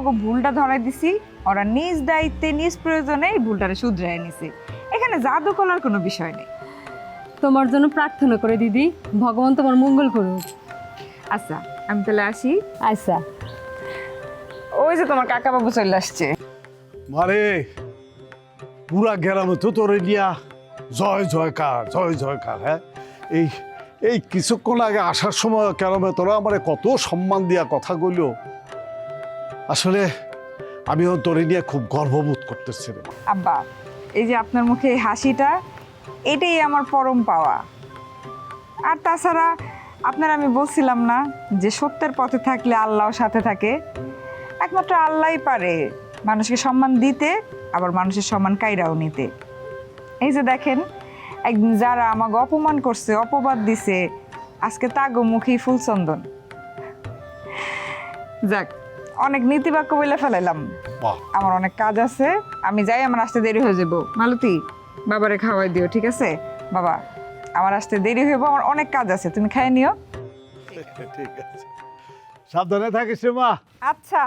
ওকে ভুলটা ধরাই দিছি। ওরা নিজ দায়িত্বে নিজ প্রয়োজনে এই ভুলটারে শুধরাই নিছে। এখানে জাদু করার কোনো বিষয় নেই। তোমার জন্য প্রার্থনা করে দিদি। ভগবান তোমার মঙ্গল করুক। আচ্ছা আমি তাহলে আসি। আচ্ছা। ওই যে তোমার কাকা বাবু চলে আসছে। মারে পুরা গ্রামে তো তোরে নিয়া। জয় জয়কার জয় জয়কার হ্যাঁ? এই এই কিছুক্ষণ আগে আসার সময় গ্রামে তোরা আমার কত সম্মান দিয়া কথা কইল? আসলে আমিও তোরে নিয়ে খুব গর্ববোধ করতেছি আব্বা, এই যে আপনার মুখে এই হাসিটা, এটাই আমার পরম পাওয়া। আর তাছাড়া আপনার আমি বলছিলাম না যে সত্যের পথে থাকলে আল্লাহ সাথে থাকে। একমাত্র আল্লাহই পারে মানুষকে সম্মান দিতে, আবার মানুষের সম্মান কাইরাও নিতে। এই যে দেখেন, একদিন যারা আমাকে অপমান করছে, অপবাদ দিছে, আজকে তাগো মুখী ফুলচন্দন। যাক অনেক নীতিবাক্য বলে ফেলাইলাম। আমার অনেক কাজ আছে আমি যাই আমার আসতে দেরি হয়ে যাব। মালতি বাবারে খাওয়াই দিও ঠিক আছে? বাবা আমার আসতে দেরি হইব আমার অনেক কাজ আছে তুমি খাই নিও। ঠিক আছে। সাবধানে থাকিস মা। আচ্ছা।